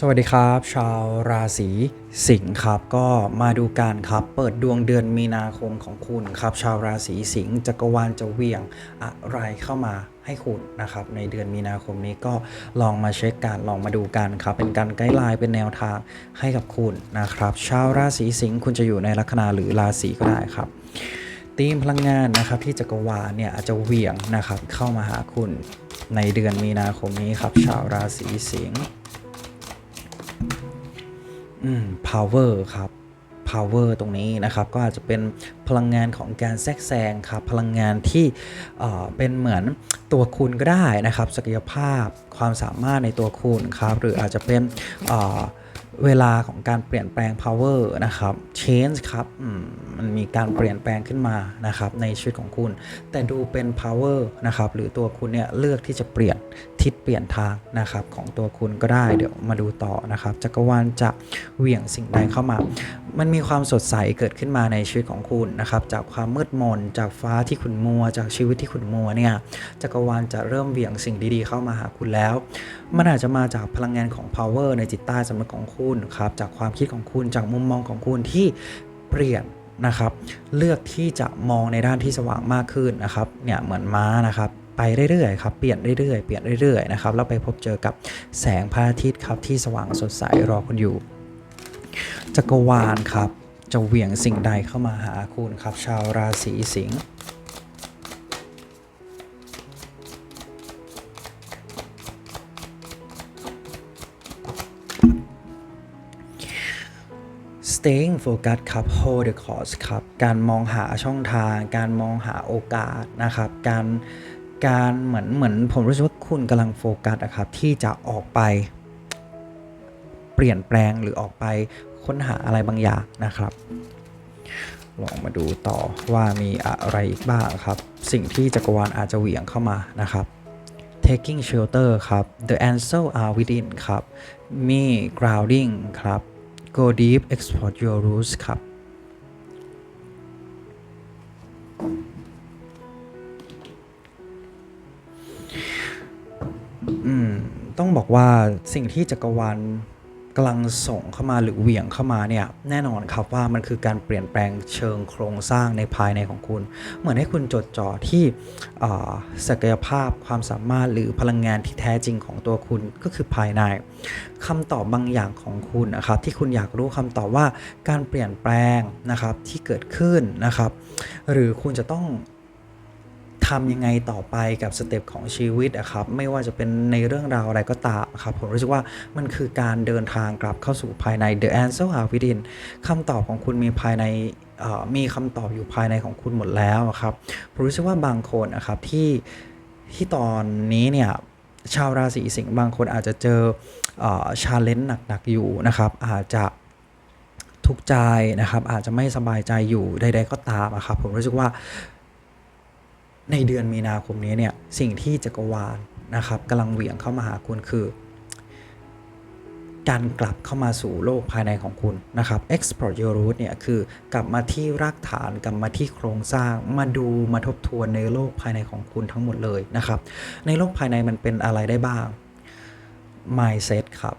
สวัสดีครับ ชาวราศีสิงห์ครับ ก็มาดูกันครับ เปิดดวงเดือนมีนาคมของคุณครับ ชาวราศีสิงห์จักรวาลจะเวี่ยงอะไรเข้ามาให้คุณนะครับ ในเดือนมีนาคมนี้ก็ลองมาเช็คกันลองมาดูกันครับ เป็นการไกด์ไลน์เป็นแนวทางให้กับคุณนะครับ ชาวราศีสิงห์คุณจะอยู่ในลัคนาหรือราศีก็ได้ครับธีมพลังงานนะครับที่จักรวาลเนี่ยอาจจะเวี่ยงนะครับเข้ามาหาคุณในเดือนมีนาคมนี้ครับ ชาวราศีสิงห์ อืม power ครับ power ตรงนี้นะครับก็อาจจะเป็นพลังงานของการแทรกแซงครับพลังงานที่เป็นเหมือนตัวคุณก็ได้นะครับศักยภาพความสามารถในตัวคุณครับหรืออาจจะเป็นเวลาของการเปลี่ยนแปลง power นะครับ change ครับมมันมีการเปลี่ยนแปลงขึ้นมานะครับในชีวิตของคุณ แต่ดูเป็น power นะครับหรือตัวคุณเนี่ยเลือกที่จะเปลี่ยน ทิศเปลี่ยนทางนะครับของตัวคุณก็ได้เดี๋ยวมาดูต่อนะครับจักรวาลจะเหวี่ยงสิ่งใดเข้ามา มันมีความสดใสเกิดขึ้นมาในชีวิตของคุณนะครับจากความมืดมน จากฟ้าที่ขุ่นมัว จากชีวิตที่ขุ่นมัวเนี่ยจักรวาลจะเริ่มเหวี่ยงสิ่งดีๆ เข้ามาหาคุณแล้ว มันอาจจะมาจากพลังงานของ power ในจิตใต้สำนึกของคุณครับจากความคิดของคุณจากมุมมองของคุณที่เปลี่ยนนะครับ เลือกที่จะมองในด้านที่สว่างมากขึ้นนะครับเนี่ยเหมือนม้านะครับ ไปเรื่อยๆครับเปลี่ยนเรื่อยๆเปลี่ยนเรื่อยๆนะครับแล้วไปพบเจอกับแสงพระอาทิตย์ครับที่สว่างสดใสรอคุณอยู่ จักรวาลครับจะเหวี่ยงสิ่งใดเข้ามาหาคุณครับ ชาวราศีสิงห์ staying focus ครับ hold the course ครับ การมองหาช่องทาง การมองหาโอกาสนะครับ การ การเหมือนเหมือนผมรู้สึกว่าคุณกำลังโฟกัสนะครับที่จะออกไป เปลี่ยนแปลงหรือออกไปค้นหาอะไรบางอย่างนะครับ ลองมาดูต่อว่ามีอะไรอีกบ้างครับ สิ่งที่จักรวาลอาจจะเหวี่ยงเข้ามานะครับ taking shelter ครับ the answer are within ครับมี grounding ครับ go deep explore your roots ครับ บอกว่าสิ่งที่จักรวาลกำลังส่งเข้ามาหรือเหวี่ยงเข้ามาเนี่ยแน่นอนครับว่ามันคือการเปลี่ยนแปลงเชิงโครงสร้างในภายในของคุณ เหมือนให้คุณจดจ่อที่ศักยภาพความสามารถหรือพลังงานที่แท้จริงของตัวคุณก็คือภายในคำตอบบางอย่างของคุณนะครับที่คุณอยากรู้คำตอบว่าการเปลี่ยนแปลงนะครับที่เกิดขึ้นนะครับ หรือคุณจะต้อง ทำยังไงต่อไปกับสเต็ปของชีวิตอะครับไม่ว่าจะเป็นในเรื่องราวอะไรก็ตามครับผมรู้สึกว่ามันคือการเดินทางกลับเข้าสู่ภายใน the answer are within คำตอบของคุณมีภายในมีคำตอบอยู่ภายในของคุณหมดแล้วครับผมรู้สึกว่าบางคนนะครับที่ที่ตอนนี้เนี่ยชาวราศีสิงห์บางคนอาจจะเจอชาเลนจ์หนักๆอยู่นะครับ อาจจะทุกข์ใจนะครับ อาจจะไม่สบายใจอยู่ใดๆก็ตามอะครับผมรู้สึกว่า ในเดือนมีนาคมนี้เนี่ยสิ่งที่จักรวาลนะครับกำลังเหวี่ยงเข้ามาหาคุณคือ การกลับเข้ามาสู่โลกภายในของคุณนะครับ export your root เนี่ยคือกลับมาที่รากฐานกลับมาที่โครงสร้างมาดูมาทบทวนในโลกภายในของคุณทั้งหมดเลยนะครับ ในโลกภายในมันเป็นอะไรได้บ้าง mindset ครับ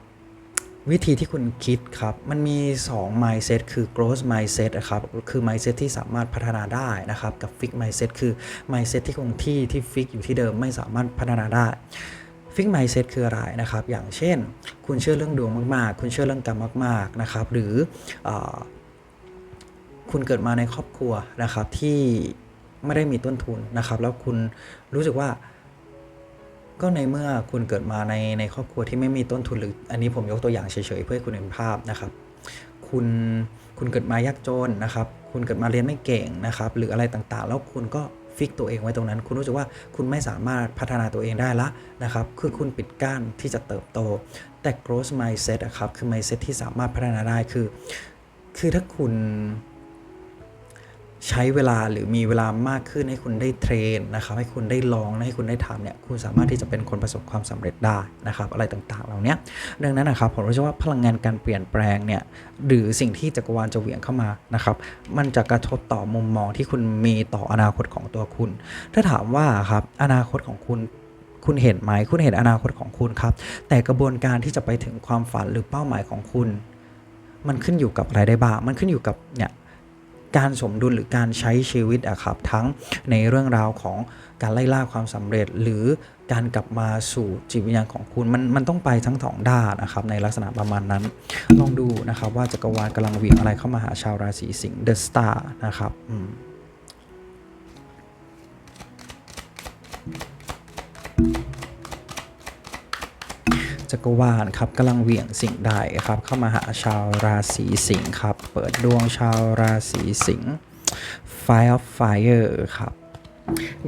วิธีที่คุณคิดครับ มันมี 2 mindset คือ growth mindset นะครับ คือ mindset ที่สามารถพัฒนาได้นะครับ กับ fix mindset คือ mindset ที่คงที่ที่ fix อยู่ที่เดิมไม่สามารถพัฒนาได้ fix mindset คืออะไรนะครับ อย่างเช่น คุณเชื่อเรื่องดวงมากๆ คุณเชื่อเรื่องกรรมมาก ๆ นะครับ หรืออคุณเกิดมาในครอบครัวนะครับที่ไม่ได้มีต้นทุนนะครับ แล้วคุณรู้สึกว่า ก็ในเมื่อคุณเกิดมาในในครอบครัวที่ไม่มีต้นทุนหรือ อันนี้ผมยกตัวอย่างเฉยๆเพื่อให้คุณเห็นภาพนะครับ คุณคุณเกิดมายากจนนะครับ คุณเกิดมาเรียนไม่เก่งนะครับ หรืออะไรต่างๆ แล้วคุณก็ฟิกตัวเองไว้ตรงนั้น คุณรู้สึกว่าคุณไม่สามารถพัฒนาตัวเองได้ละนะครับ คือคุณปิดกั้นที่จะเติบโต แต่ growth mindset อะครับ คือ mindset ที่สามารถพัฒนาได้คือ คือถ้าคุณ ใช้เวลาหรือมีเวลามากขึ้นให้คุณได้เทรนนะครับ ให้คุณได้ลองให้คุณได้ทำเนี่ยคุณสามารถที่จะเป็นคนประสบความสำเร็จได้นะครับ อะไรต่างๆเหล่านี้ดังนั้นนะครับผมรู้สึกว่าพลังงานการเปลี่ยนแปลงเนี่ยหรือสิ่งที่จักรวาลจะเหวี่ยงเข้ามานะครับ มันจะกระทบต่อมุมมองที่คุณมีต่ออนาคตของตัวคุณ ถ้าถามว่าครับอนาคตของคุณคุณเห็นไหมคุณเห็นอนาคตของคุณครับ แต่กระบวนการที่จะไปถึงความฝันหรือเป้าหมายของคุณ มันขึ้นอยู่กับอะไรได้บ้างมันขึ้นอยู่กับเนี่ย การสมดุลหรือการใช้ชีวิตอะครับทั้งในเรื่องราวของการไล่ล่าความสำเร็จ หรือการกลับมาสู่จิตวิญญาณของคุณมันมันต้องไปทั้งสองด้านนะครับในลักษณะประมาณนั้น ลองดูนะครับว่าจักรวาลกำลังเหวี่ยงอะไรเข้ามาหาชาวราศีสิงห์เดอะสตาร์นะครับอืม จักรวาลครับกำลังเหวี่ยงสิ่งใดครับ เข้ามาหาชาวราศีสิงห์ครับ เปิดดวงชาวราศีสิงห์ Fire of Fire ครับ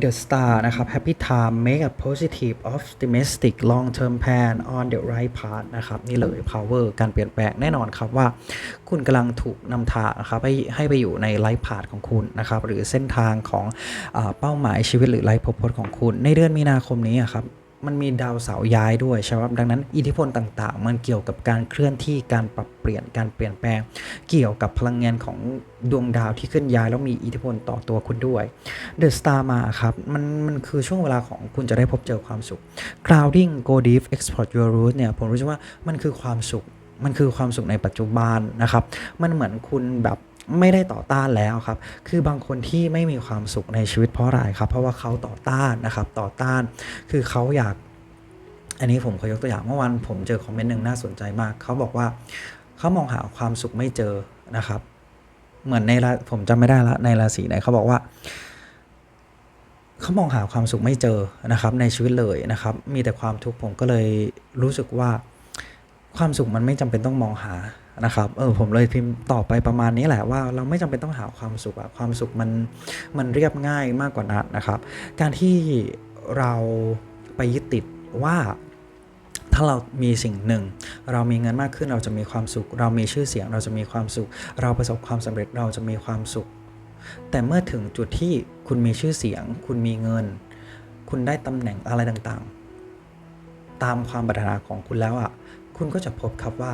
The Star นะครับ Happy Time make a positive optimistic long term plan on the right path นะครับ นี่เลย power การเปลี่ยนแปลงแน่นอนครับว่า คุณกำลังถูกนำทางครับให้ให้ไปอยู่ในไลฟ์พาธของคุณนะครับ หรือเส้นทางของอเป้าหมายชีวิตหรือไลฟ์พพจน์ของคุณ ในเดือนมีนาคมนี้ครับ มันมีดาวเสาร์ย้ายด้วยใช่ไหมครับดังนั้นอิทธิพลต่างๆ มันเกี่ยวกับการเคลื่อนที่การปรับเปลี่ยนการเปลี่ยนแปลง เกี่ยวกับพลังงานของดวงดาวที่เคลื่อนย้ายแล้วมีอิทธิพลต่อตัวคุณด้วยเดอะสตาร์มาครับมันมันคือช่วงเวลาของคุณจะได้พบเจอความสุข crowding go deep export your roots เนี่ยผมรู้สึกว่ามันคือความสุขมันคือความสุขในปัจจุบันนะครับ มันเหมือนคุณแบบ ไม่ได้ต่อต้านแล้วครับ คือบางคนที่ไม่มีความสุขในชีวิตเพราะอะไรครับ เพราะว่าเขาต่อต้านนะครับ ต่อต้าน คือเขาอยาก อันนี้ผมขอยกตัวอย่างเมื่อวานผมเจอคอมเมนต์หนึ่งน่าสนใจมาก เขาบอกว่าเขามองหาความสุขไม่เจอนะครับ เหมือนในราผมจำไม่ได้ละในราศีไหนเขาบอกว่าเขามองหาความสุขไม่เจอนะครับ ในชีวิตเลยนะครับ มีแต่ความทุกข์ผมก็เลยรู้สึกว่าความสุขมันไม่จำเป็นต้องมองหา นะครับเออผมเลยพิมพ์ตอบไปประมาณนี้แหละว่าเราไม่จำเป็นต้องหาความสุขอะความสุขมันมันเรียบง่ายมากกว่านั้นนะครับ การที่เราไปยึดติดว่าถ้าเรามีสิ่งหนึ่ง เรามีเงินมากขึ้นเราจะมีความสุข เรามีชื่อเสียงเราจะมีความสุข เราประสบความสำเร็จเราจะมีความสุข แต่เมื่อถึงจุดที่คุณมีชื่อเสียง คุณมีเงิน คุณได้ตำแหน่งอะไรต่างๆ ตามความปรารถนาของคุณแล้วอะ คุณก็จะพบครับว่า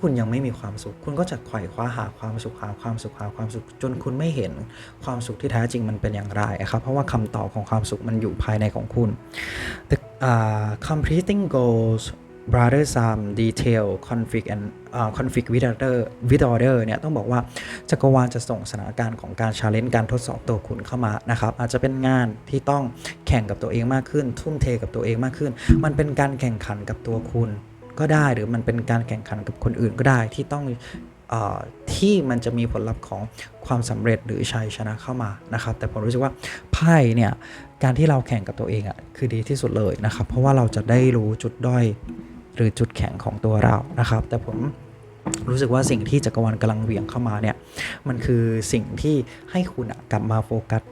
คุณยังไม่มีความสุข คุณก็จะไขว่คว้าหาความสุขหาความสุขหาความสุข จนคุณไม่เห็นความสุขที่แท้จริงมันเป็นอย่างไรอะครับ เพราะว่าคำตอบของความสุขมันอยู่ภายในของคุณ The uh, completing goals brother some detail conflict and uh, conflict with other with order เนี่ยต้องบอกว่าจักรวาลจะส่งสถานการณ์ของการ challenge การทดสอบตัวคุณเข้ามานะครับ อาจจะเป็นงานที่ต้องแข่งกับตัวเองมากขึ้น ทุ่มเทกับตัวเองมากขึ้น มันเป็นการแข่งขันกับตัวคุณ ก็ได้ หรือมันเป็นการแข่งขันกับคนอื่นก็ได้ที่ต้องอที่มันจะมีผลลัพธ์ของความสำเร็จหรือชัยชนะเข้ามานะครับ แต่ผมรู้สึกว่าไพ่เนี่ยการที่เราแข่งกับตัวเองอะ่ะคือดีที่สุดเลยนะครับ เพราะว่าเราจะได้รู้จุดด้อยหรือจุดแข็งของตัวเรานะครับ แต่ผมรู้สึกว่าสิ่งที่จักรวาลกำลังเหวี่ยงเข้ามาเนี่ยมันคือสิ่งที่ให้คุณกลับมาโฟกัส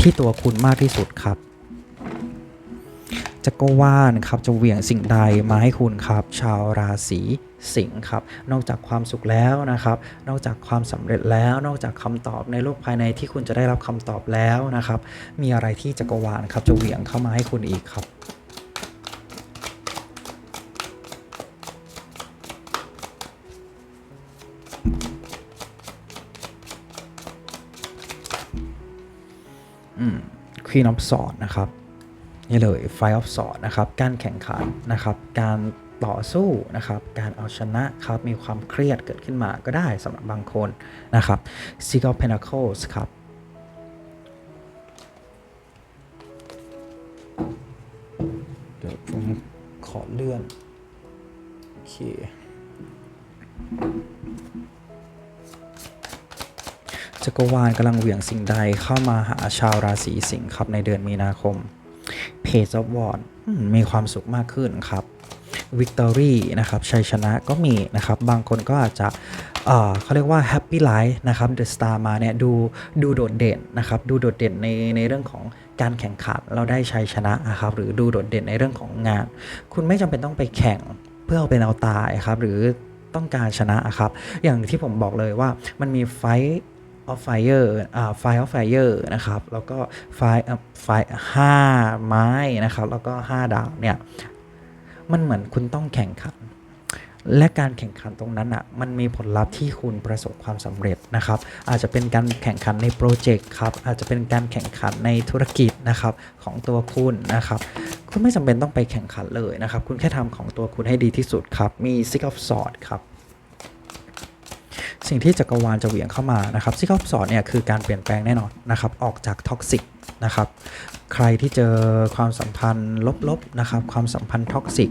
ที่ตัวคุณมากที่สุดครับ จักรวาลครับจะเหวี่ยงสิ่งใดมาให้คุณครับ ชาวราศีสิงห์ครับ นอกจากความสุขแล้วนะครับ นอกจากความสำเร็จแล้ว นอกจากคำตอบในโลกภายในที่คุณจะได้รับคำตอบแล้วนะครับ มีอะไรที่จักรวาลครับจะเหวี่ยงเข้ามาให้คุณอีกครับอืม Queen of Swords นะครับ นี่เลย Five of Swords นะครับ การแข่งขันนะครับ การต่อสู้นะครับ การเอาชนะครับ มีความเครียดเกิดขึ้นมาก็ได้สำหรับบางคนนะครับ Six of Pentacles ครับเดี๋ยวผมขอเลื่อน โอเค จักรวาลกำลังเหวี่ยงสิ่งใดเข้ามาหาชาวราศีสิงห์ครับในเดือนมีนาคม Page of Wands อืมมีความสุขมากขึ้นครับ Victory นะครับชัยชนะก็มีนะครับ บางคนก็อาจจะเขาเรียกว่า Happy Life นะครับ The Star มาเนี่ยดูดูโดดเด่นนะครับ ดูโดดเด่นในในเรื่องของการแข่งขันเราได้ชัยชนะนะครับ หรือดูโดดเด่นในเรื่องของงาน คุณไม่จำเป็นต้องไปแข่งเพื่อเอาเป็นเอาตายครับ หรือต้องการชนะครับ อย่างที่ผมบอกเลยว่ามันมีไฟ of fire อ่า fire of fire นะครับ แล้วก็ fire f i ห้าไม้นะครับ แล้วก็ 5 ดาวเนี่ย มันเหมือนคุณต้องแข่งขัน และการแข่งขันตรงนั้นอะ มันมีผลลัพธ์ที่คุณประสบความสำเร็จนะครับ อาจจะเป็นการแข่งขันในโปรเจกต์ครับ อาจจะเป็นการแข่งขันในธุรกิจนะครับของตัวคุณนะครับ คุณไม่จำเป็นต้องไปแข่งขันเลยนะครับ คุณแค่ทำของตัวคุณให้ดีที่สุดครับ มี Six of Swords ครับ สิ่งที่จักรวาลจะเหวี่ยงเข้ามานะครับที่เขาสอนเนี่ยคือการเปลี่ยนแปลงแน่นอนนะครับออกจากท็อกซิกนะครับใครที่เจอความสัมพันธ์ลบๆนะครับความสัมพันธ์ท็อกซิก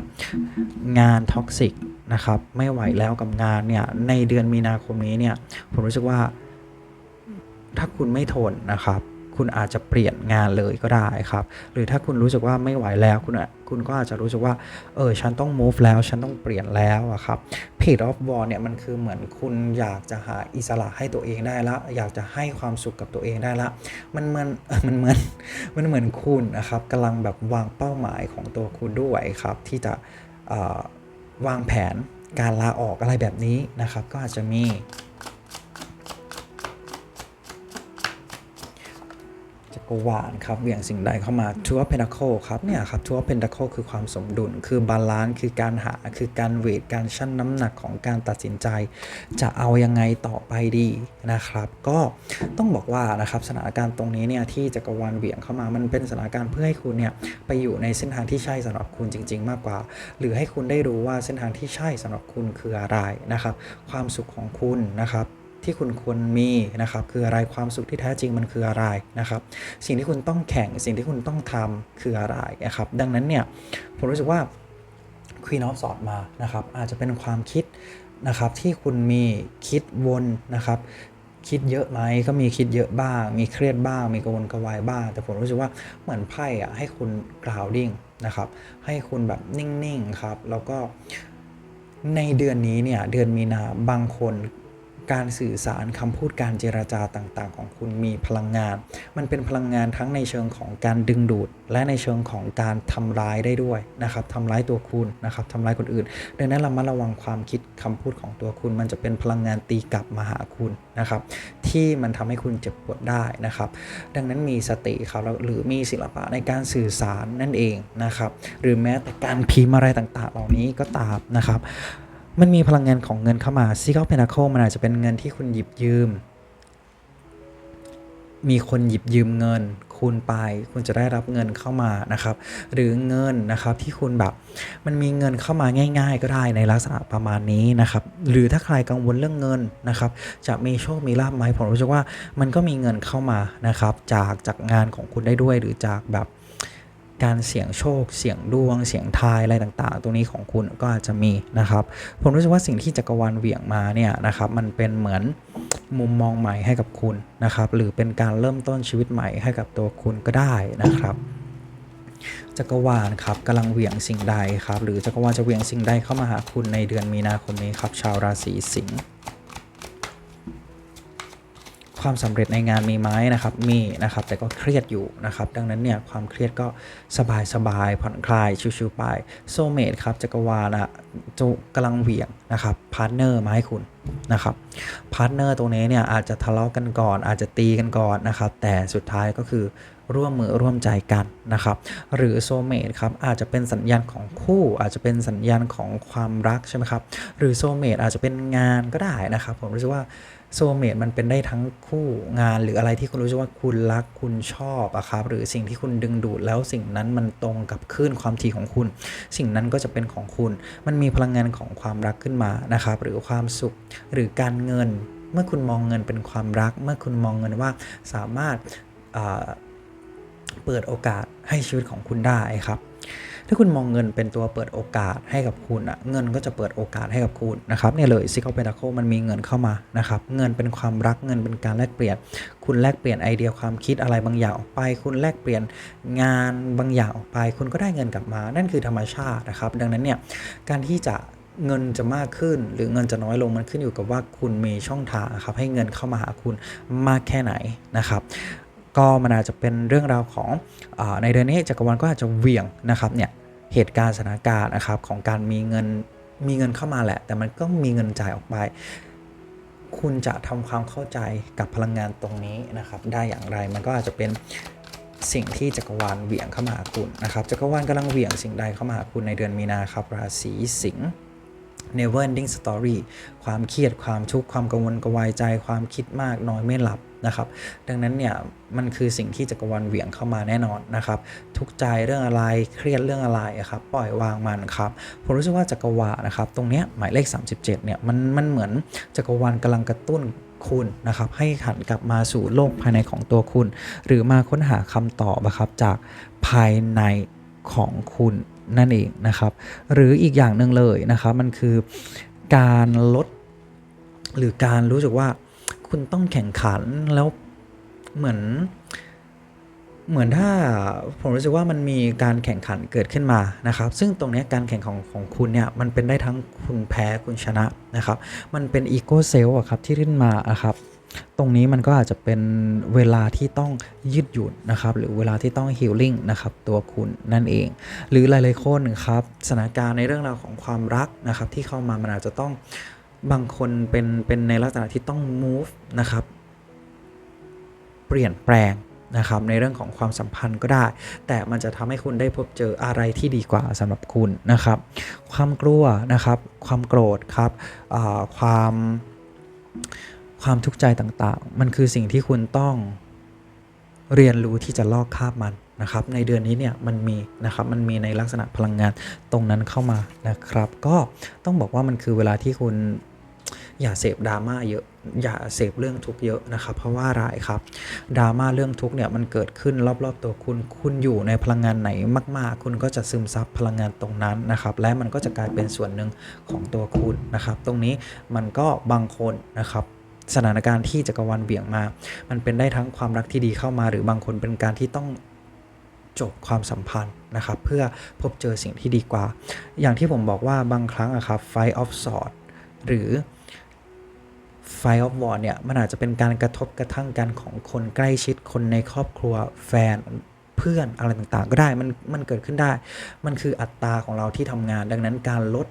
งานท็อกซิกนะครับไม่ไหวแล้วกับงานเนี่ยในเดือนมีนาคมนี้เนี่ยผมรู้สึกว่าถ้าคุณไม่ทนนะครับ คุณอาจจะเปลี่ยนงานเลยก็ได้ครับ หรือถ้าคุณรู้สึกว่าไม่ไหวแล้ว คุณอะคุณก็อาจจะรู้สึกว่า เออ ฉันต้อง move แล้ว ฉันต้องเปลี่ยนแล้วอะครับ Page of War เนี่ย มันคือเหมือนคุณอยากจะหาอิสระให้ตัวเองได้ละ อยากจะให้ความสุขกับตัวเองได้ละ มันเหมือนมันเหมือน มันเหมือนคุณนะครับกำลังแบบวางเป้าหมายของตัวคุณด้วยครับ ที่จะวางแผนการลาออกอะไรแบบนี้นะครับ ก็อาจจะมี จักรวาลครับเหวี่ยงสิ่งใดเข้ามา Two of Pentacle ครับเนี่ยครับ Two of Pentacle คือความสมดุล คือบาลานซ์คือการหาคือการเวทการชั่งน้ำหนักของการตัดสินใจ จะเอายังไงต่อไปดีนะครับ ก็ต้องบอกว่านะครับสถานการณ์ตรงนี้เนี่ยที่จักรวาลเหวี่ยงเข้ามามันเป็นสถานการณ์เพื่อให้คุณเนี่ยไปอยู่ในเส้นทางที่ใช่สำหรับคุณจริง ๆ มากกว่า หรือให้คุณได้รู้ว่าเส้นทางที่ใช่สำหรับคุณคืออะไรนะครับ ความสุขของคุณนะครับ ที่คุณควรมีนะครับคืออะไรความสุขที่แท้จริงมันคืออะไรนะครับ สิ่งที่คุณต้องแข่งสิ่งที่คุณต้องทำคืออะไรนะครับ ดังนั้นเนี่ยผมรู้สึกว่า Queen of Swords มานะครับอาจจะเป็นความคิดนะครับที่คุณมีคิดวนนะครับคิดเยอะไหมก็มีคิดเยอะบ้าง มีเครียดบ้าง มีกระวนกระวายบ้าง แต่ผมรู้สึกว่าเหมือนไพ่อะให้คุณ grounding นะครับ ให้คุณแบบนิ่ง ๆ ครับ แล้วก็ในเดือนนี้เนี่ย เดือนมีนาบางคน การสื่อสารคำพูดการเจราจาต่างๆ ของคุณมีพลังงาน มันเป็นพลังงานทั้งในเชิงของการดึงดูด และในเชิงของการทำร้ายได้ด้วยนะครับทำร้ายตัวคุณนะครับทำร้ายคนอื่น ดังนั้นเรามาระวังความคิดคำพูดของตัวคุณ มันจะเป็นพลังงานตีกลับมาหาคุณนะครับ ที่มันทำให้คุณเจ็บปวดได้นะครับ ดังนั้นมีสติครับหรือมีศิลปะในการสื่อสารนั่นเองนะครับ หรือแม้แต่การพิมพ์อะไรต่างๆ เหล่านี้ก็ตามนะครับ มันมีพลังงานของเงินเข้ามาซีเก้าเพน a เคิลมันอาจจะเป็นเงินที่คุณหยิบยืม มีคนหยิบยืมเงิน คุณไป คุณจะได้รับเงินเข้ามานะครับ หรือเงินนะครับที่คุณแบบ มันมีเงินเข้ามาง่าย ๆ ก็ได้ในลักษณะประมาณนี้นะครับ หรือถ้าใครกังวลเรื่องเงินนะครับ จะมีโชค มีลาภไหมผมรู้สึกว่ามันก็มีเงินเข้ามานะครับ จากจากงานของคุณได้ด้วยหรือจากแบบ การเสี่ยงโชค เสี่ยงดวง เสี่ยงทายอะไรต่างๆ ตรงนี้ของคุณก็อาจจะมีนะครับ ผมรู้สึกว่าสิ่งที่จักรวาลเหวี่ยงมาเนี่ยนะครับ มันเป็นเหมือนมุมมองใหม่ให้กับคุณนะครับ หรือเป็นการเริ่มต้นชีวิตใหม่ให้กับตัวคุณก็ได้นะครับจักรวาลครับกำลังเหวี่ยงสิ่งใดครับ หรือจักรวาลจะเหวี่ยงสิ่งใดเข้ามาหาคุณในเดือนมีนาคมนี้ครับ ชาวราศีสิงห์ ความสำเร็จในงานมีไหมนะครับมีนะครับแต่ก็เครียดอยู่นะครับดังนั้นเนี่ยความเครียดก็สบายสบายๆผ่อนคลายชิวๆไปโซเมดครับจักรวาลอะจะกำลังเหวี่ยงนะครับพาร์ทเนอร์มาให้คุณนะครับพาร์ทเนอร์ตรงนี้เนี่ยอาจจะทะเลาะกันก่อน อาจจะตีกันก่อนนะครับแต่สุดท้ายก็คือร่วมมือร่วมใจกันนะครับ หรือโซเมดครับอาจจะเป็นสัญญาณของคู่ อาจจะเป็นสัญญาณของความรักใช่ไหมครับ หรือโซเมดอาจจะเป็นงานก็ได้นะครับ ผมรู้สึกว่า โซเมดมันเป็นได้ทั้งคู่งานหรืออะไรที่คุณรู้สึกว่าคุณรักคุณชอบอะครับหรือสิ่งที่คุณดึงดูดแล้วสิ่งนั้นมันตรงกับคลื่นความถี่ของคุณ สิ่งนั้นก็จะเป็นของคุณ มันมีพลังงานของความรักขึ้นมานะครับ หรือความสุขหรือการเงิน เมื่อคุณมองเงินเป็นความรัก เมื่อคุณมองเงินว่าสามารถเปิดโอกาสให้ชีวิตของคุณได้ครับ ถ้าคุณมองเงินเป็นตัวเปิดโอกาสให้กับคุณอะเงินก็จะเปิดโอกาสให้กับคุณนะครับเนี่ยเลยซิกเปนโคมันมีเงินเข้ามานะครับเงินเป็นความรักเงินเป็นการแลกเปลี่ยน คุณแลกเปลี่ยนไอเดียความคิดอะไรบางอย่างออกไป คุณแลกเปลี่ยนงานบางอย่างออกไป คุณก็ได้เงินกลับมา นั่นคือธรรมชาตินะครับ ดังนั้นเนี่ยการที่จะเงินจะมากขึ้นหรือเงินจะน้อยลงมันขึ้นอยู่กับว่าคุณมีช่องทางครับให้เงินเข้ามาหาคุณมากแค่ไหนนะครับ ก็มันอาจจะเป็นเรื่องราวของอในเดือนนี้จักรวาลก็อาจจะเหวี่ยงนะครับเนี่ยเหตุการณ์สถานการณ์นะครับของการมีเงินมีเงินเข้ามาแหละ แต่มันก็มีเงินจ่ายออกไป คุณจะทำความเข้าใจกับพลังงานตรงนี้นะครับ ได้อย่างไรมันก็อาจจะเป็นสิ่งที่จักรวาลเหวี่ยงเข้ามาหาคุณนะครับจักรวาลกำลังเหวี่ยงสิ่งใดเข้ามาหาคุณในเดือนมีนาครับราศีสิงห์ never ending story ความเครียดความทุกข์ความกังวลกวายใจ ความคิดมากน้อยไม่หลับ นะครับ ดังนั้นเนี่ยมันคือสิ่งที่จักรวาลเหวี่ยงเข้ามาแน่นอนนะครับ ทุกใจเรื่องอะไรเครียดเรื่องอะไรครับปล่อยวางมันครับผมรู้สึกว่าจักรวาลนะครับ ตรงเนี้ยหมายเลข 37เนี่ยมันมันเหมือนจักรวาลกำลังกระตุ้นคุณนะครับให้หันกลับมาสู่โลกภายในของตัวคุณ หรือมาค้นหาคำตอบนะครับจากภายในของคุณนั่นเองนะครับ หรืออีกอย่างหนึ่งเลยนะครับมันคือการลดหรือการรู้สึกว่า คุณต้องแข่งขันแล้วเหมือน เหมือนถ้าผมรู้สึกว่ามันมีการแข่งขันเกิดขึ้นมานะครับ ซึ่งตรงนี้การแข่งของของคุณเนี่ยมันเป็นได้ทั้งคุณแพ้คุณชนะนะครับ มันเป็นอีโก้เซลล์อะครับที่ขึ้นมานะครับตรงนี้มันก็อาจจะเป็นเวลาที่ต้องยืดหยุ่นนะครับ หรือเวลาที่ต้องฮีลลิ่งนะครับตัวคุณนั่นเอง หรือหลายๆคนครับสถานการณ์ในเรื่องราวของความรักนะครับ ที่เข้ามามันอาจจะต้อง บางคนเป็นเป็นในลักษณะที่ต้อง move นะครับ เปลี่ยนแปลงนะครับ ในเรื่องของความสัมพันธ์ก็ได้ แต่มันจะทำให้คุณได้พบเจออะไรที่ดีกว่าสำหรับคุณนะครับ ความกลัวนะครับ ความโกรธครับความความทุกข์ใจต่างๆ มันคือสิ่งที่คุณต้องเรียนรู้ที่จะลอกคาบมันนะครับ ในเดือนนี้เนี่ยมันมีนะครับมันมีในลักษณะพลังงานตรงนั้นเข้ามานะครับ ก็ต้องบอกว่ามันคือเวลาที่คุณ อย่าเสพดราม่าเยอะ อย่าเสพเรื่องทุกข์เยอะนะครับ เพราะว่าอะไรครับดราม่าเรื่องทุกข์เนี่ยมันเกิดขึ้นรอบๆตัวคุณคุณอยู่ในพลังงานไหนมาก ๆ คุณก็จะซึมซับพลังงานตรงนั้นนะครับ และมันก็จะกลายเป็นส่วนหนึ่งของตัวคุณนะครับ ตรงนี้มันก็บางคนนะครับสถานการณ์ที่จักรวาลเบี่ยงมา มันเป็นได้ทั้งความรักที่ดีเข้ามา หรือบางคนเป็นการที่ต้องจบความสัมพันธ์นะครับ เพื่อพบเจอสิ่งที่ดีกว่า อย่างที่ผมบอกว่าบางครั้งอะครับ fight of sword หรือ fight of war เนี่ยมันอาจจะเป็นการกระทบกระทั่งกันของคนใกล้ชิดคนในครอบครัวแฟนเพื่อนอะไรต่างๆ ก็ได้มันมันเกิดขึ้นได้ มันคืออัตราของเราที่ทำงาน ดังนั้นการลด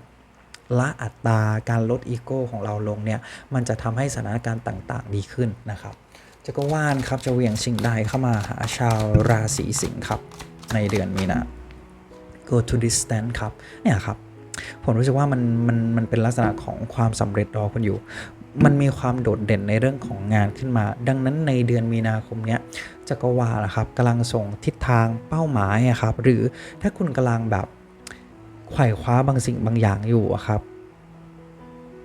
ละอัตราการลดอีโก้ของเราลงเนี่ยมันจะทำให้สถานการณ์ต่างๆ ดีขึ้นนะครับจักรวาลครับจะเหวี่ยงสิ่งใดเข้ามาหาชาวราศีสิงห์ครับ ในเดือนมีนา go to distance ครับเนี่ยครับผมรู้สึกว่ามันมันมันเป็นลักษณะของความสำเร็จรอคุณอยู่ มันมีความโดดเด่นในเรื่องของงานขึ้นมา ดังนั้นในเดือนมีนาคมเนี้ยจักรวาลนะครับกำลังส่งทิศทางเป้าหมายครับ หรือถ้าคุณกำลังแบบไขว่คว้าบางสิ่งบางอย่างอยู่ครับ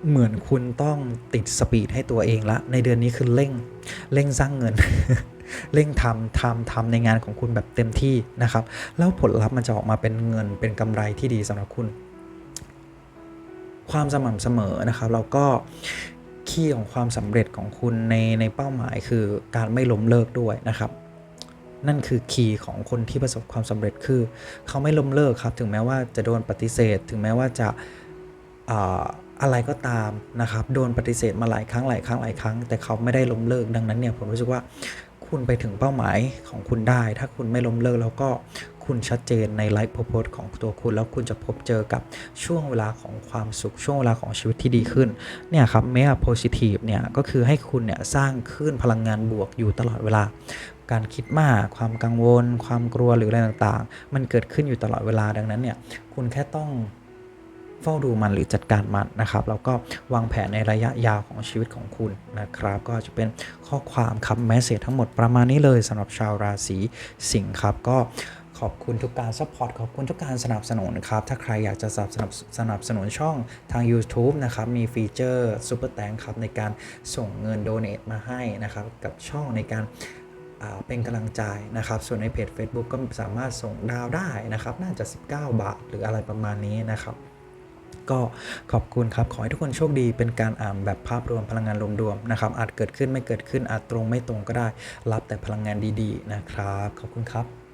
เหมือนคุณต้องติดสปีดให้ตัวเองละ ในเดือนนี้คือเร่งเร่งสร้างเงิน เร่งทำทำทำในงานของคุณแบบเต็มที่นะครับ แล้วผลลัพธ์มันจะออกมาเป็นเงินเป็นกำไรที่ดีสำหรับคุณ ความสม่ำเสมอนะครับ แล้วก็ คีย์ของความสำเร็จของคุณในในเป้าหมายคือการไม่ล้มเลิกด้วยนะครับ นั่นคือคีย์ของคนที่ประสบความสำเร็จคือเขาไม่ล้มเลิกครับ ถึงแม้ว่าจะโดนปฏิเสธ ถึงแม้ว่าจะอ่าอะไรก็ตามนะครับ โดนปฏิเสธมาหลายครั้งหลายครั้งหลายครั้ง แต่เขาไม่ได้ล้มเลิกดังนั้นเนี่ยผมรู้สึกว่าคุณไปถึงเป้าหมายของคุณได้ ถ้าคุณไม่ล้มเลิกแล้วก็ คุณชัดเจนในไลฟ์โพสต์ของตัวคุณ แล้วคุณจะพบเจอกับช่วงเวลาของความสุขช่วงเวลาของชีวิตที่ดีขึ้นเนี่ยครับเม a โพซิทีฟเนี่ยก็คือให้คุณเนี่ยสร้างคลื่นพลังงานบวกอยู่ตลอดเวลาการคิดมาก ความกังวล ความกลัวหรืออะไรต่างๆ มันเกิดขึ้นอยู่ตลอดเวลาดังนั้นเนี่ยคุณแค่ต้องเฝ้าดูมันหรือจัดการมันนะครับ แล้วก็วางแผนในระยะยาวของชีวิตของคุณนะครับ ก็จะเป็นข้อความครับแมสเซจทั้งหมดประมาณนี้เลยสำหรับชาวราศีสิงห์ครับก็ ขอบคุณทุกการซัพพอร์ตขอบคุณทุกการสนับสนุนครับ ถ้าใครอยากจะสนับสนับสนับสนุนช่องทาง YouTube นะครับ มีฟีเจอร์ซูเปอร์แตงครับในการส่งเงินโดเน a มาให้นะครับ กับช่องในการเป็นกำลังใจนะครับ ส่วนในเพจ Facebook ก็สามารถส่งดาวได้นะครับ น่าจะ 19 บาทหรืออะไรประมาณนี้นะครับก็ขอบคุณครับ ขอให้ทุกคนโชคดีเป็นการอ่านแบบภาพรวมพลังงานรวมๆนะครับ อาจเกิดขึ้นไม่เกิดขึ้นอาจตรงไม่ตรงก็ได้ รับแต่พลังงานดีๆนะครับ ขอบคุณครับ